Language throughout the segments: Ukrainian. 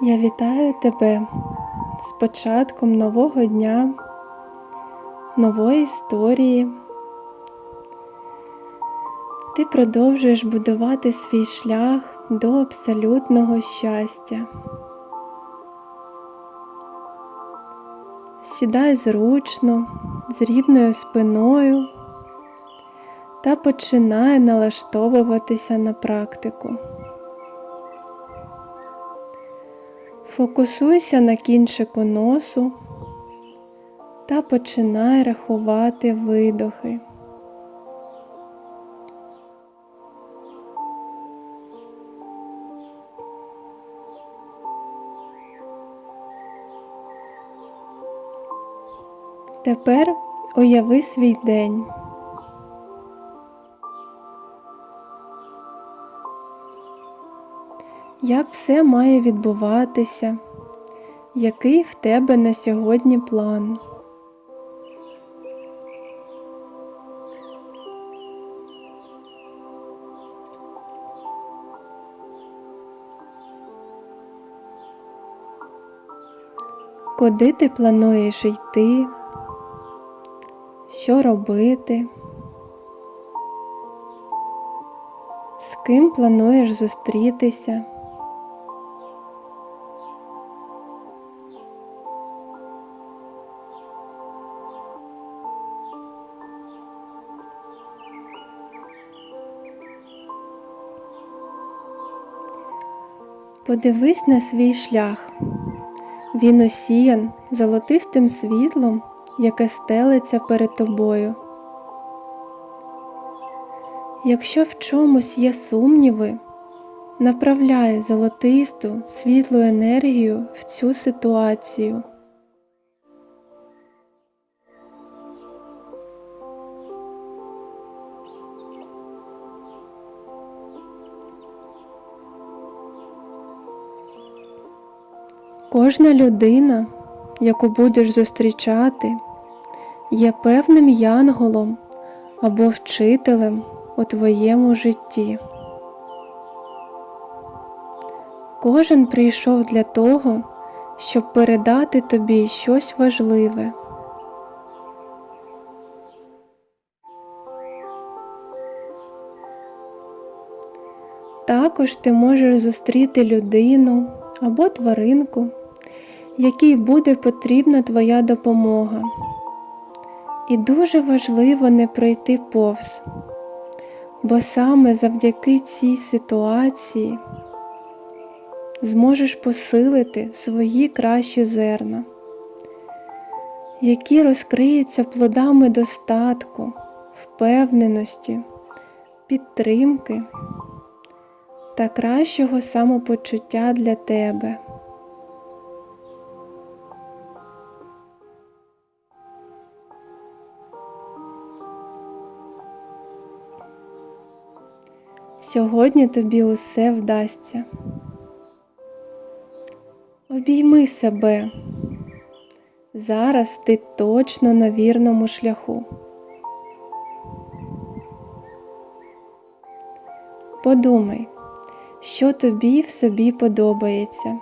Я вітаю тебе з початком нового дня, нової історії. Ти продовжуєш будувати свій шлях до абсолютного щастя. Сідай зручно, з рівною спиною та починай налаштовуватися на практику. Фокусуйся на кінчику носу та починай рахувати видохи. Тепер уяви свій день. Як все має відбуватися? Який в тебе на сьогодні план? Куди ти плануєш йти? Що робити? З ким плануєш зустрітися? Подивись на свій шлях. Він осіян золотистим світлом, яке стелиться перед тобою. Якщо в чомусь є сумніви, направляй золотисту світлу енергію в цю ситуацію. Кожна людина, яку будеш зустрічати, є певним янголом або вчителем у твоєму житті. Кожен прийшов для того, щоб передати тобі щось важливе. Також ти можеш зустріти людину або тваринку, якій буде потрібна твоя допомога. І дуже важливо не пройти повз, бо саме завдяки цій ситуації зможеш посилити свої кращі зерна, які розкриються плодами достатку, впевненості, підтримки та кращого самопочуття для тебе. Сьогодні тобі усе вдасться. Обійми себе. Зараз ти точно на вірному шляху. Подумай, що тобі в собі подобається.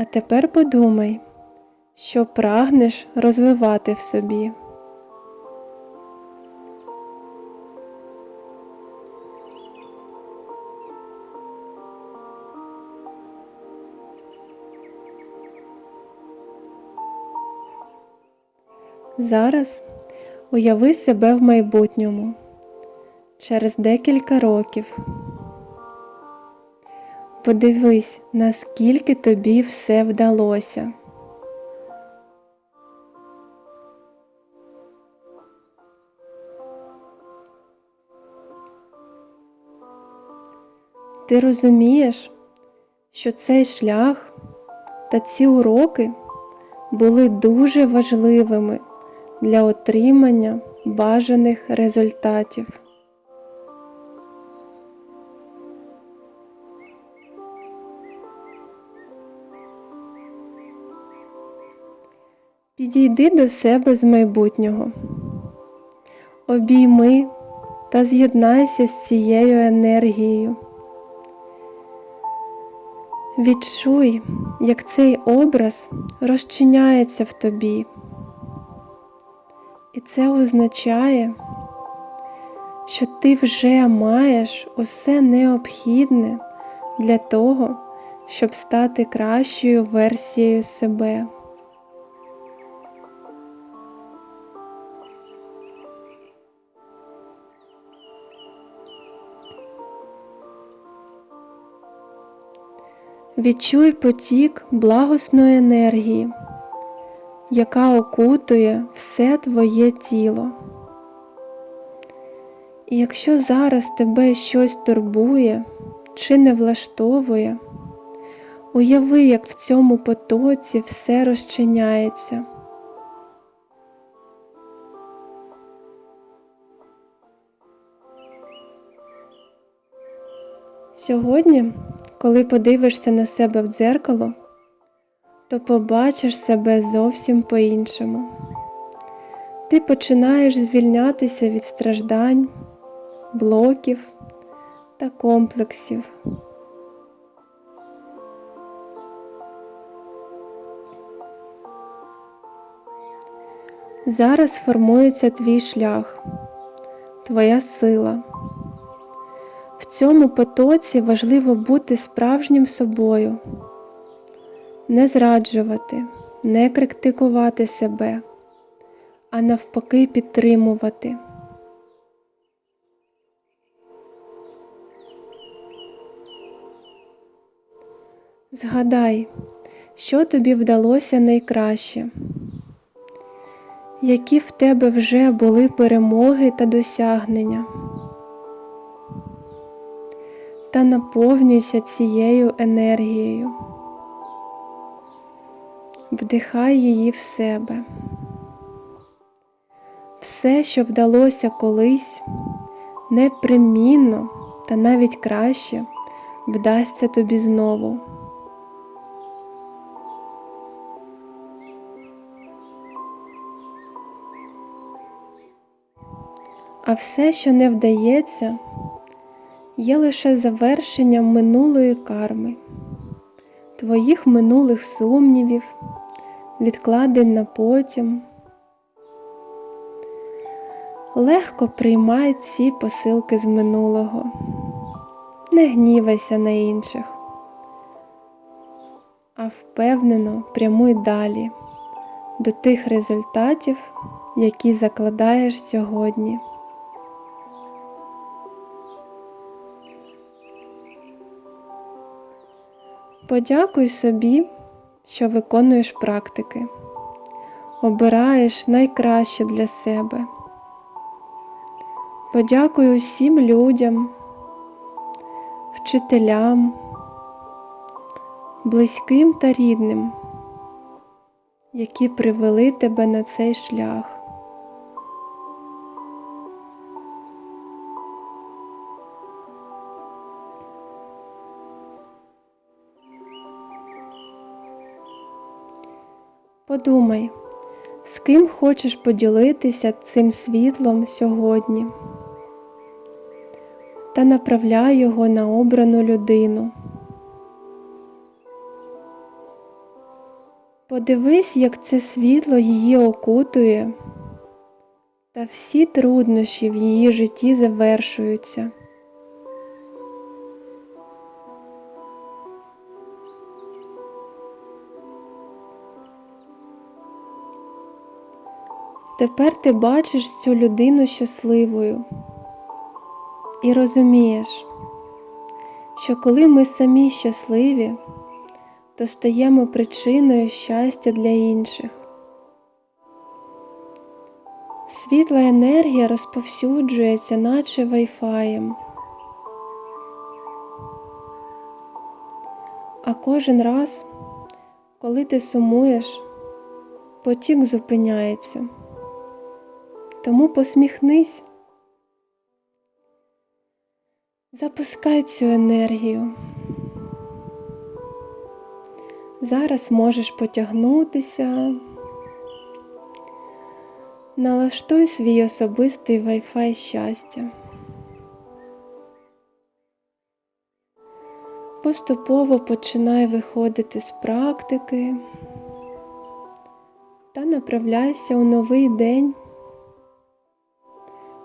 А тепер подумай, що прагнеш розвивати в собі. Зараз уяви себе в майбутньому через декілька років. Подивись, наскільки тобі все вдалося. Ти розумієш, що цей шлях та ці уроки були дуже важливими для отримання бажаних результатів. Підійди до себе з майбутнього, обійми та з'єднайся з цією енергією. Відчуй, як цей образ розчиняється в тобі. І це означає, що ти вже маєш усе необхідне для того, щоб стати кращою версією себе. Відчуй потік благосної енергії, яка окутує все твоє тіло. І якщо зараз тебе щось турбує чи не влаштовує, уяви, як в цьому потоці все розчиняється. Сьогодні, коли подивишся на себе в дзеркало, то побачиш себе зовсім по-іншому. Ти починаєш звільнятися від страждань, блоків та комплексів. Зараз формується твій шлях, твоя сила. Цьому потоці важливо бути справжнім собою, не зраджувати, не критикувати себе, а навпаки підтримувати. Згадай, що тобі вдалося найкраще, які в тебе вже були перемоги та досягнення та наповнюйся цією енергією. Вдихай її в себе. Все, що вдалося колись, непримінно та навіть краще вдасться тобі знову. А все, що не вдається, є лише завершенням минулої карми, твоїх минулих сумнівів, відкладень на потім. Легко приймай ці посилки з минулого, не гнівайся на інших, а впевнено прямуй далі до тих результатів, які закладаєш сьогодні. Подякуй собі, що виконуєш практики, обираєш найкраще для себе. Подякуй усім людям, вчителям, близьким та рідним, які привели тебе на цей шлях. Подумай, з ким хочеш поділитися цим світлом сьогодні та направляй його на обрану людину. Подивись, як це світло її окутує, та всі труднощі в її житті завершуються. Тепер ти бачиш цю людину щасливою і розумієш, що коли ми самі щасливі, то стаємо причиною щастя для інших. Світла енергія розповсюджується, наче вайфаєм. А кожен раз, коли ти сумуєш, потік зупиняється. Тому посміхнись, запускай цю енергію. Зараз можеш потягнутися, Налаштуй свій особистий Wi-Fi щастя. Поступово починай виходити з практики та направляйся у новий день.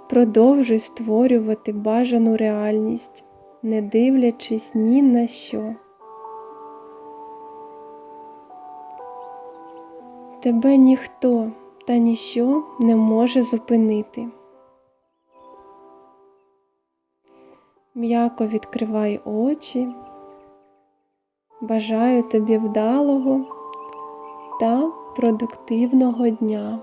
Продовжуй створювати бажану реальність, не дивлячись ні на що. Тебе ніхто та ніщо не може зупинити. М'яко відкривай очі. Бажаю тобі вдалого та продуктивного дня.